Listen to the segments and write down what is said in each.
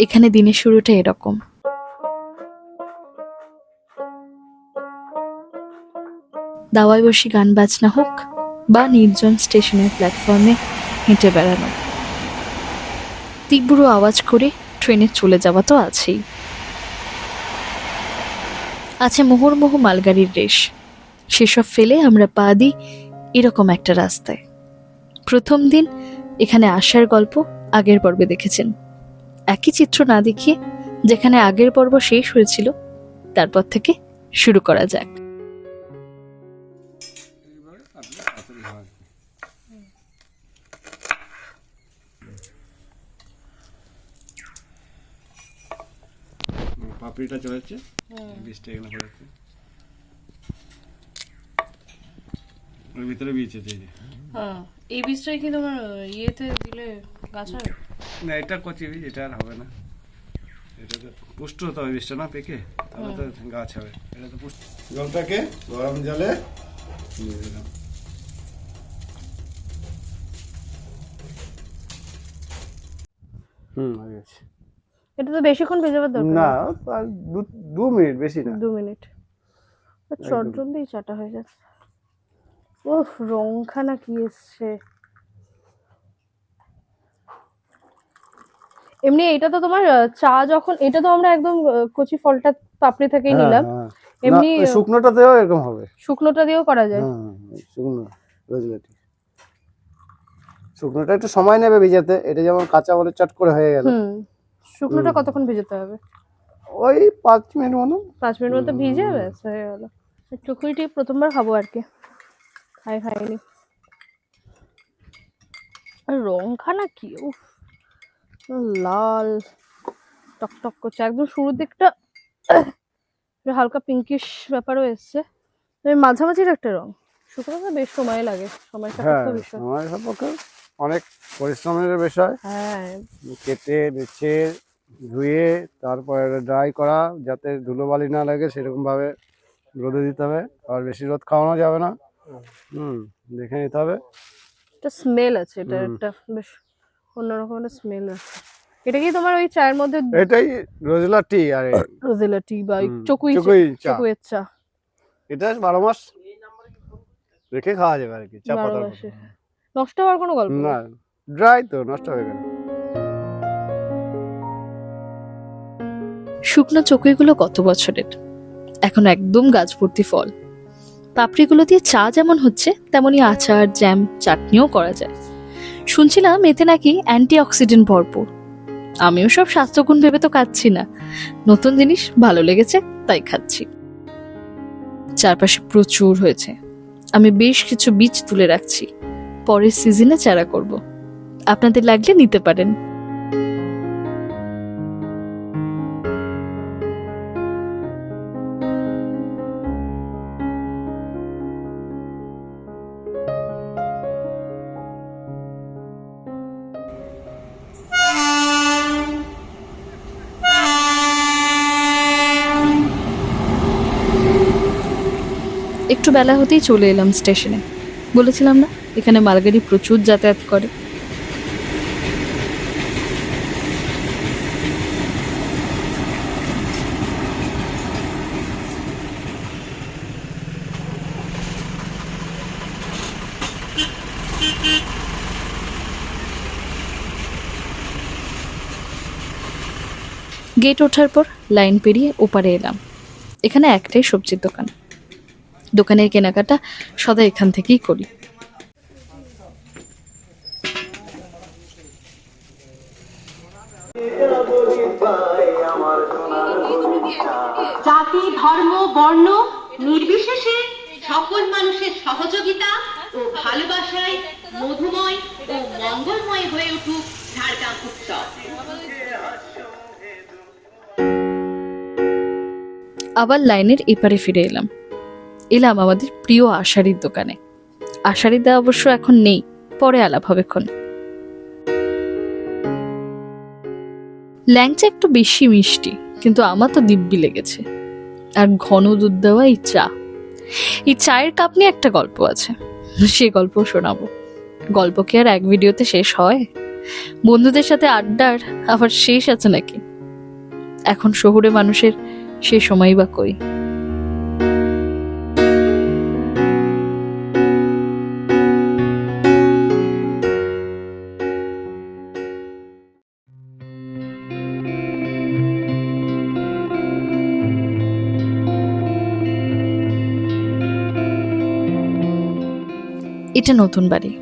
এখানে দিনের শুরুটা এরকম। দাওয়ায় বসে গান বাজনা হোক বা নির্জন স্টেশনের প্ল্যাটফর্মে হেঁটে বেড়ানো। তীব্র আওয়াজ করে ট্রেনে চলে যাওয়া তো আছেই। আছে মোহরমোহ মালগাড়ির রেশ। সেসব ফেলে আমরা পা দিই এরকম একটা রাস্তায়। প্রথম দিন এখানে আসার গল্প আগের পর্বে দেখেছেন। একই চিত্র না দেখিয়ে যেখানে আগের পর্ব শেষ হয়েছিল তারপর থেকে শুরু করা যাক। পাপড়িটা চলে যাচ্ছে বীজটা এখানে পড়ে ওর ভিতরে বীজ আছে এই যে। হ্যাঁ এই বীজটাই কি তোমার ইয়েতে দিলে গাছ হয়? না এটা কচি বীজ এটা আর হবে না। এটা তো পুষ্ট হতে হবে বীজটা না পেকে? তাহলে তো গাছ হবে। এটা তো পুষ্ট। জলটাকে গরম জলে দিয়ে দিলাম। হুম হয়ে গেছে। এটা তো বেশিক্ষণ ভেজাবার দরকার না আর দু দু মিনিট বেশি না। দু মিনিট। চট জলদি চাটা হয়ে যাচ্ছে। ওহ রংখানা কি এসছে? এমনি এটা তো তোমার চা যখন এটা তো আমরা একদম কচি ফলটা পাপড়ি থেকেই হ্যাঁ, নিলাম। হ্যাঁ। এমনি ওই শুকনোটাতেও এরকম হবে। শুকনোটা দিয়েও করা যায়। হ্যাঁ শুকনো রোজমেরি শুকনোটা একটু সময় নেবে ভিজাতে এটা যেমন কাঁচা বলে চট করে হয়ে গেল। শুকনোটা কতক্ষণ ভেজাতে হবে? ওই পাঁচ মিনিট মতো পাঁচ মিনিট মতো ভিজে ব্যাস হয়ে গেল। চকুইটি প্রথমবার খাব আর কি। খাই খাইনি আর রংখানা কি উফ লাল। টকটক করছে। একদম শুরুর দিকটা হালকা পিঙ্কিশ ব্যাপারও এসছে। মাঝামাঝির একটা রং। শুকনোটা বেশ সময় লাগে সময় হ্যাঁ সাপেক্ষ বিষয়। আমার সম্পর্কে অনেক পরিশ্রমের বিষয়। হ্যাঁ। কেটে বেছে ধুয়ে তারপরে ড্রাই করা যাতে ধুলোবালি না লাগে সেরকম ভাবে রোদে দিতে হবে। আর বেশি রোদ খাওয়ানো যাবে না। হুম দেখে নিতে হবে একটা স্মেল আছে এটা একটা বেশ অন্যরকম একটা স্মেল আছে এটা কি তোমার ওই চায়ের মধ্যে এটাই রোজলা টি আর রোজেলা টি বা ওই চকুই চকুই চা। এটা বারো মাস রেখে খাওয়া যাবে আর কি চা। মতো। নষ্ট হওয়ার কোনো গল্প না। ড্রাই তো নষ্ট হয়ে গেল শুকনো চকুইগুলো কত বছরের এখন একদম গাছ ভর্তি ফল পাপড়িগুলো দিয়ে চা যেমন হচ্ছে, তেমনই আচার, জ্যাম, চাটনিও করা যায়। শুনছিলাম এতে নাকি অ্যান্টি অক্সিডেন্ট ভরপুর। আমিও সব স্বাস্থ্যগুণ ভেবে তো খাচ্ছি না। নতুন জিনিস ভালো লেগেছে, তাই খাচ্ছি। চারপাশে প্রচুর হয়েছে। আমি বেশ কিছু বীজ তুলে রাখছি। পরের সিজনে চারা করব। আপনাদের লাগলে নিতে পারেন। একটু বেলা হতেই চলে এলাম স্টেশনে। বলেছিলাম না, এখানে মালগাড়ি প্রচুর যাতায়াত করে। গেট ওঠার পর লাইন পেরিয়ে ওপারে এলাম। এখানে একটাই সবজির দোকান। দোকানের কেনাকাটা সদা এখান থেকেই করি। জাতি ধর্ম বর্ণ নির্বিশেষে সকল মানুষের সহযোগিতা ও ভালোবাসায় মধুময় ও মঙ্গলময় হয়ে উঠুক ঝাড়গ্রাম উৎসব। আবার লাইনের এপারে ফিরে এলাম। এলাম আমাদের প্রিয় আষাঢ়ির দোকানে। আষাঢ়িদা অবশ্য এখন নেই, পরে আলাপ হবে ল্যাংচা একটু বেশি মিষ্টি, কিন্তু আমার তো দিব্যি লেগেছে। আর ঘন দুধ দেওয়া এই চা। এই চায়ের কাপ নিয়ে একটা গল্প আছে, সে গল্প শোনাবো। গল্প কি আর এক ভিডিওতে শেষ হয়? বন্ধুদের সাথে আড্ডার আবার শেষ আছে নাকি? এখন শহুরে মানুষের সে সময় বা কই? এটা নতুন বাড়ি।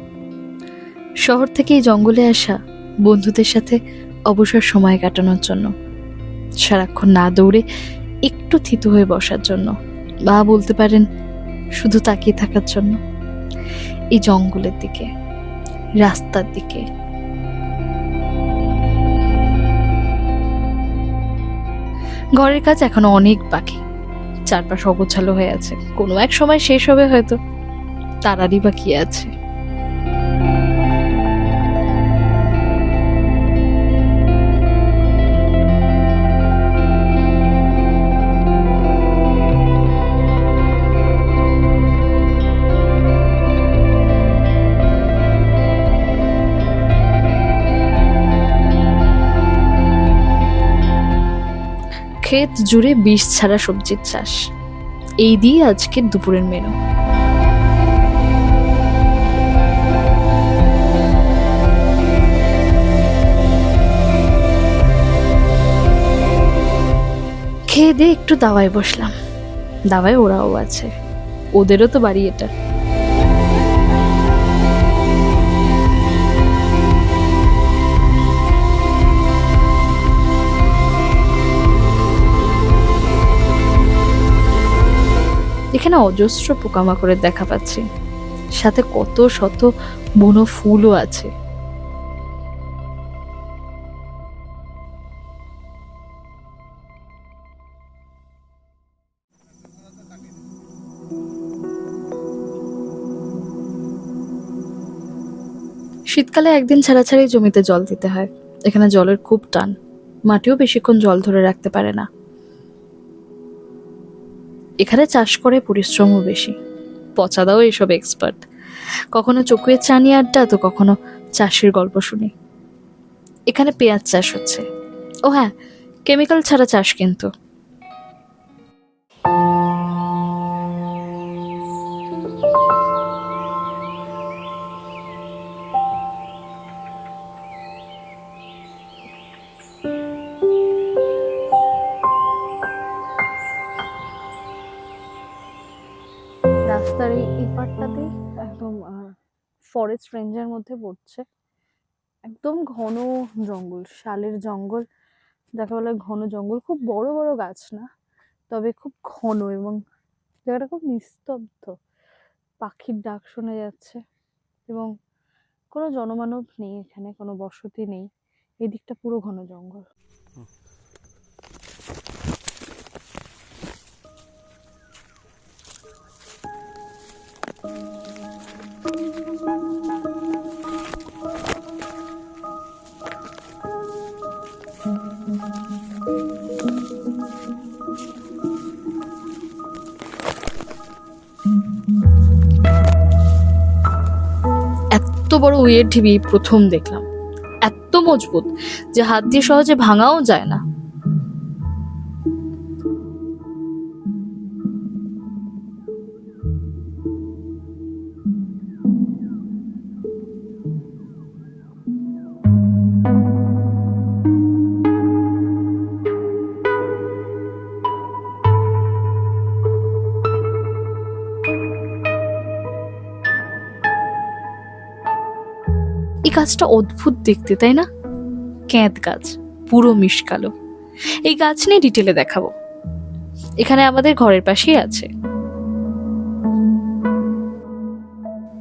শহর থেকে এই জঙ্গলে আসা বন্ধুদের সাথে অবসর সময় কাটানোর জন্য। সারাক্ষণ না দৌড়ে একটু থিতু হয়ে বসার জন্য। বা বলতে পারেন, শুধু তাকিয়ে থাকার জন্য। এই জঙ্গলের দিকে, রাস্তার দিকে। ঘরের কাজ এখনও অনেক বাকি। চারপাশ অগোছালো হয়ে আছে। কোনো এক সময় শেষ হবে হয়তো। তারারই বা কি আছে। ক্ষেত জুড়ে বিষ ছাড়া সবজির চাষ। এই দিয়ে আজকের দুপুরের মেনু। খেয়ে দিয়ে একটু দাওয়ায় বসলাম। দাওয়ায় ওরাও আছে। ওদেরও তো বাড়ি এটা। এখানে অজস্র পোকামাকড়ের দেখা পাচ্ছি। সাথে কত শত বনো ফুলও আছে। শীতকালে একদিন ছাড়া ছাড়াই জমিতে জল দিতে হয়। এখানে জলের খুব টান। মাটিও বেশিক্ষণ জল ধরে রাখতে পারে না। এখানে চাষ করে পরিশ্রমও বেশি। পচাদাও এসব এক্সপার্ট কখনো চকুয়ের চানি আড্ডা, তো কখনো চাষের গল্প শুনি। এখানে পেঁয়াজ চাষ হচ্ছে। ও হ্যাঁ কেমিক্যাল ছাড়া চাষ কিন্তু। রাস্তার এই পার্টটাতে একদম ফরেস্ট রেঞ্জের মধ্যে পড়ছে। একদম ঘন জঙ্গল, শালের জঙ্গল, যাকে বলে ঘন জঙ্গল। খুব বড় বড় গাছ না, তবে খুব ঘন এবং জায়গাটা খুব নিস্তব্ধ। পাখির ডাক শোনা যাচ্ছে এবং কোনো জনমানব নেই এখানে, কোনো বসতি নেই। এই দিকটা পুরো ঘন জঙ্গল। বড় উইয়ের ঢিবি প্রথম দেখলাম। এত মজবুত যে হাত দিয়ে সহজে ভাঙাও যায় না। এই গাছটা অদ্ভুত দেখতে, তাই না? ক্যাঁত গাছ, পুরো মিশকালো এই গাছ নিয়ে ডিটেলে দেখাবো। এখানে আমাদের ঘরের পাশেই আছে।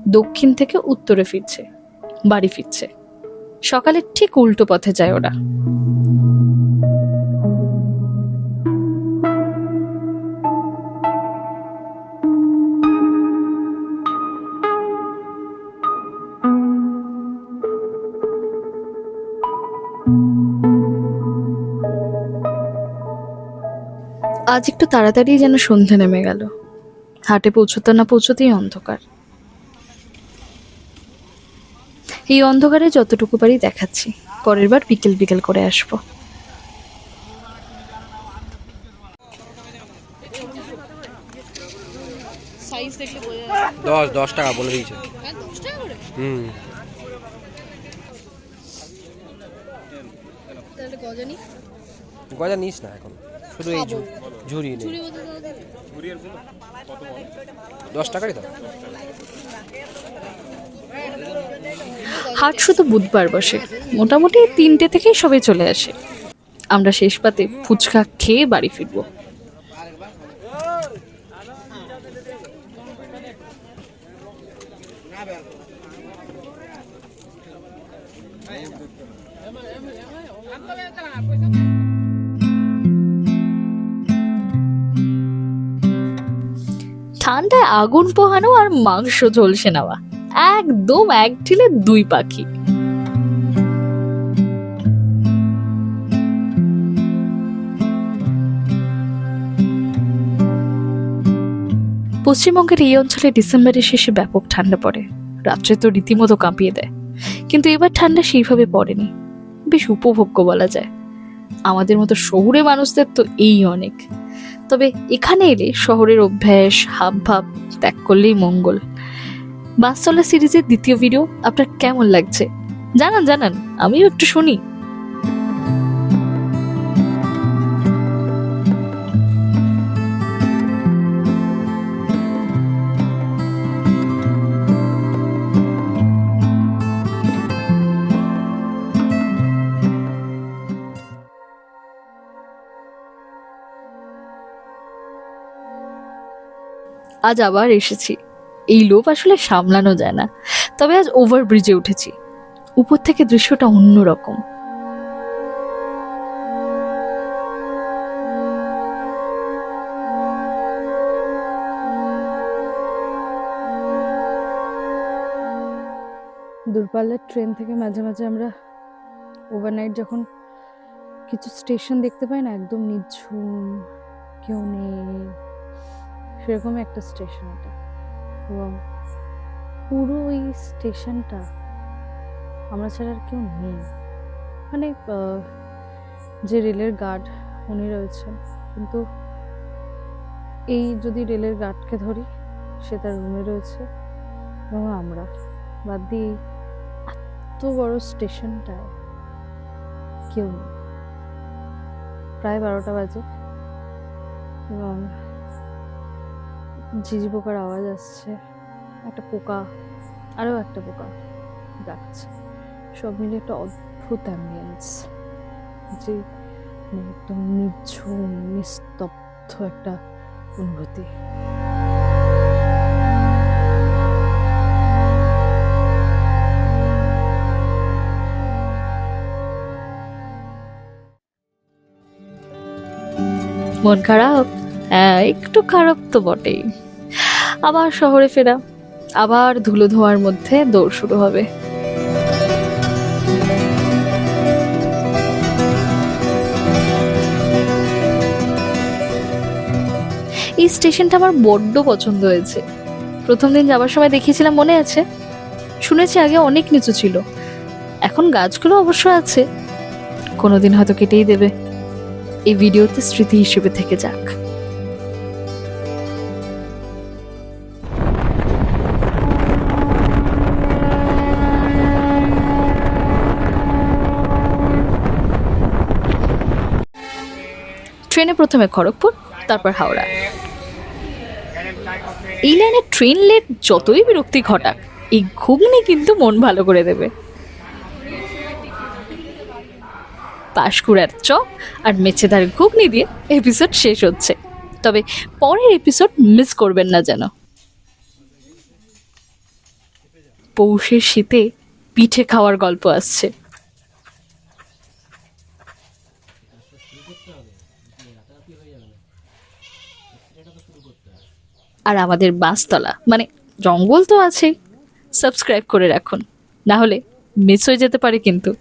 দক্ষিণ থেকে উত্তরে ফিরছে, বাড়ি ফিরছে। সকালে ঠিক উল্টো পথে যায় ওরা। আজ একটু তাড়াতাড়ি যেন সন্ধে নেমে গেল। হাটে পৌঁছতে না পৌঁছতেই অন্ধকার। এই অন্ধকারে যতটুকু পারি দেখাচ্ছি। পরের বার বিকেল বিকেল করে আসব। দশ দশ টাকা বলে দিয়েছে। হ্যাঁ দশ টাকা করে? হুম। তাহলে গজানি গজা নিস না এখন। শুধু এই ঝুরি নেই দশ টাকারই হাট শুধু বুধবার বসে। মোটামুটি তিনটে থেকেই সবাই চলে আসে। আমরা শেষ পাতে ফুচকা খেয়ে বাড়ি ফিরবো। ঠান্ডায় আগুন পোহানো আর মাংস ঝলসে নেওয়া। একদম এক ঢিলে দুই পাখি। পশ্চিমবঙ্গের এই অঞ্চলে ডিসেম্বরের শেষে ব্যাপক ঠান্ডা পড়ে। রাত্রে তো রীতিমতো কাঁপিয়ে দেয়। কিন্তু এবার ঠান্ডা সেইভাবে পড়েনি। বেশ উপভোগ্য বলা যায়। আমাদের মতো শহুরে মানুষদের তো এই অনেক। তবে এখানে এলে শহরের অভ্যাস হাব ভাব ত্যাগ করলেই মঙ্গল। বাসতলা সিরিজের দ্বিতীয় ভিডিও আপনার কেমন লাগছে? জানান জানান, আমিও একটু শুনি। আজ আবার এসেছি। এই লোভ আসলে সামলানো যায় না। তবে আজ ওভার ব্রিজে উঠেছি। উপর থেকে দৃশ্যটা অন্যরকম। দূরপাল্লার ট্রেন থেকে মাঝে মাঝে আমরা ওভারনাইট যখন কিছু স্টেশন দেখতে পাই না, একদম নিঝুম, কেউ নেই। সেরকমই একটা স্টেশন এটা। এবং পুরো ওই স্টেশনটা আমরা ছাড়া আর কেউ নেই। মানে যে রেলের গার্ড উনি রয়েছেন, কিন্তু এই যদি রেলের গার্ডকে ধরি, সে তার রুমে রয়েছে এবং আমরা। বাদ দিয়ে এত বড় স্টেশনটায় কেউ নেই। প্রায় বারোটা বাজে। এবং ঝিঝি পোকার আওয়াজ আসছে। একটা পোকা আরও একটা পোকা ডাকছে সব মিলে একটা অদ্ভুত অ্যাম্বিয়েন্স যে মানে একদম নিঝুম নিস্তব্ধ একটা অনুভূতি। মন খারাপ? হ্যাঁ একটু খারাপ তো বটেই। আবার শহরে ফেরা। আবার ধুলো ধোয়ার মধ্যে দৌড় শুরু হবে। এই স্টেশনটা আমার বড্ড পছন্দ হয়েছে। প্রথম দিন যাবার সময় দেখিয়েছিলাম মনে আছে। শুনেছি আগে অনেক নিচু ছিল। এখন গাছগুলো অবশ্য আছে। কোনোদিন হয়তো কেটেই দেবে। এই ভিডিওতে স্মৃতি হিসেবে থেকে যাক। ট্রেনে প্রথমে খড়গপুর, তারপর হাওড়া। এই লাইনে ট্রেন লেট যতই বিরক্তি ঘটাক, এই ঘুগনি কিন্তু মন ভালো করে দেবে। পাশকুড়ার চপ আর মেছেদার ঘুগনি দিয়ে এপিসোড শেষ হচ্ছে। তবে পরের এপিসোড মিস করবেন না যেন। পৌষের শীতে পিঠে খাওয়ার গল্প আসছে। আর আমাদের বাসতলা। মানে জঙ্গল তো আছেই। সাবস্ক্রাইব করে রাখুন। না হলে মিস হয়ে যেতে পারে কিন্তু।